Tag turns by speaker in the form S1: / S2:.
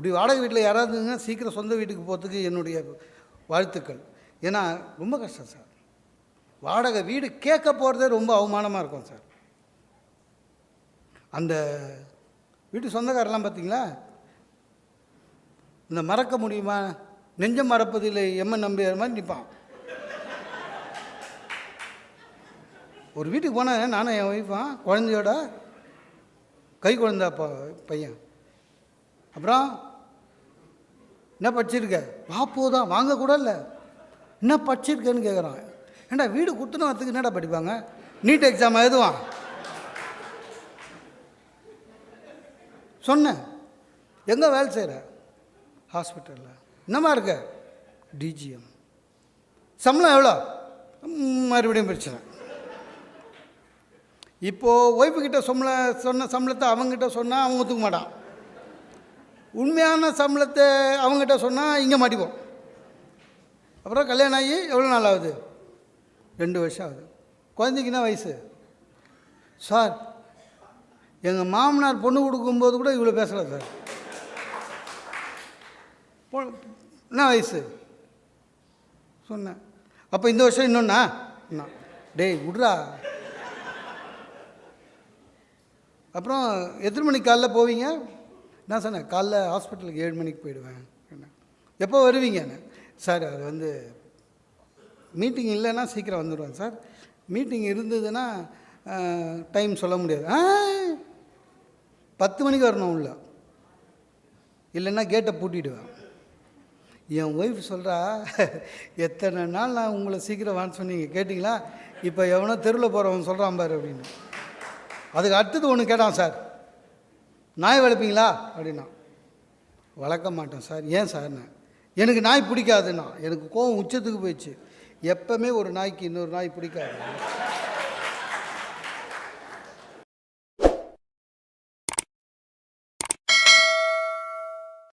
S1: அப்படி வாடகை வீட்டில் யாராவது இருந்தா சீக்கிரம் சொந்த வீட்டுக்கு போகிறதுக்கு என்னுடைய வாழ்த்துக்கள். ஏன்னா ரொம்ப கஷ்டம் சார். வாடகை வீடு கேட்க போகிறதே ரொம்ப அவமானமாக இருக்கும் சார். அந்த வீட்டு சொந்தக்காரெல்லாம் பார்த்தீங்களா? இந்த மறக்க முடியுமா? நெஞ்சம் மறப்பதில்லை எம்மன் நம்பியார் மாதிரி நிற்பான். ஒரு வீட்டுக்கு போனேன் நானும் என் ஒய்ஃபான் குழந்தையோட கை குழந்தா ப பையன். அப்புறம் என்ன படிச்சிருக்க? வாப்போ தான் வாங்கக்கூட இல்லை. என்ன படிச்சிருக்கேன்னு கேட்குறான் ஏண்டா வீடு கொடுத்துன்னு வரத்துக்கு என்னடா படிப்பாங்க? நீட் எக்ஸாம் எழுதுவான் சொன்னேன் எங்கே வேலை செய்கிற ஹாஸ்பிட்டலில் என்னம்மா இருக்க? டிஜிஎம் சம்பளம் எவ்வளோ? மறுபடியும் பிரச்சனை. இப்போது ஒய்ஃபுக்கிட்ட சம்பளம் சொன்ன சம்பளத்தை அவங்ககிட்ட சொன்னால் அவன் ஒத்துக்க மாட்டான். உண்மையான சம்பளத்தை அவங்ககிட்ட சொன்னால் இங்கே மாட்டிப்போம். அப்புறம் கல்யாணம் ஆகி எவ்வளோ நாள் ஆகுது? ரெண்டு வருஷம் ஆகுது. குழந்தைக்கு என்ன வயசு. சார் எங்கள் மாமனார் பொண்ணு கொடுக்கும்போது கூட இவ்வளோ பேசலாம் சார். என்ன வயசு? சொன்னேன். அப்போ இந்த வருஷம் இன்னொன்னா? என்ன டேய் விட்றா. அப்புறம் எத்தனை மணிக்கு காலைல போவீங்க? நான் சொன்னேன் காலைல ஹாஸ்பிட்டலுக்கு ஏழு மணிக்கு போயிடுவேன் எப்போ வருவீங்கன்னு சார் அது வந்து மீட்டிங் இல்லைன்னா சீக்கிரம் வந்துடுவேன் சார். மீட்டிங் இருந்ததுன்னா டைம் சொல்ல முடியாது. ஆ பத்து மணிக்கு வரணும் உள்ள. இல்லைன்னா கேட்டை பூட்டிடுவேன். என் ஒய்ஃப் சொல்கிறா எத்தனை நாள் நான் உங்களை சீக்கிரம் வான்னு சொன்னீங்க? கேட்டிங்களா? இப்போ எவனோ தெருவில் போகிறவன் சொல்கிறான் பாரு அப்படின்னு. அதுக்கு அடுத்தது ஒன்று கேட்டான் சார். நாய் வளர்ப்பீங்களா? அப்படின்னா வளர்க்க மாட்டேன் சார். ஏன் சார் நான் எனக்கு நாய் பிடிக்காதுண்ணா எனக்கு கோவம் உச்சத்துக்கு போயிடுச்சு. எப்பவுமே ஒரு நாய்க்கு இன்னொரு நாய் பிடிக்காது.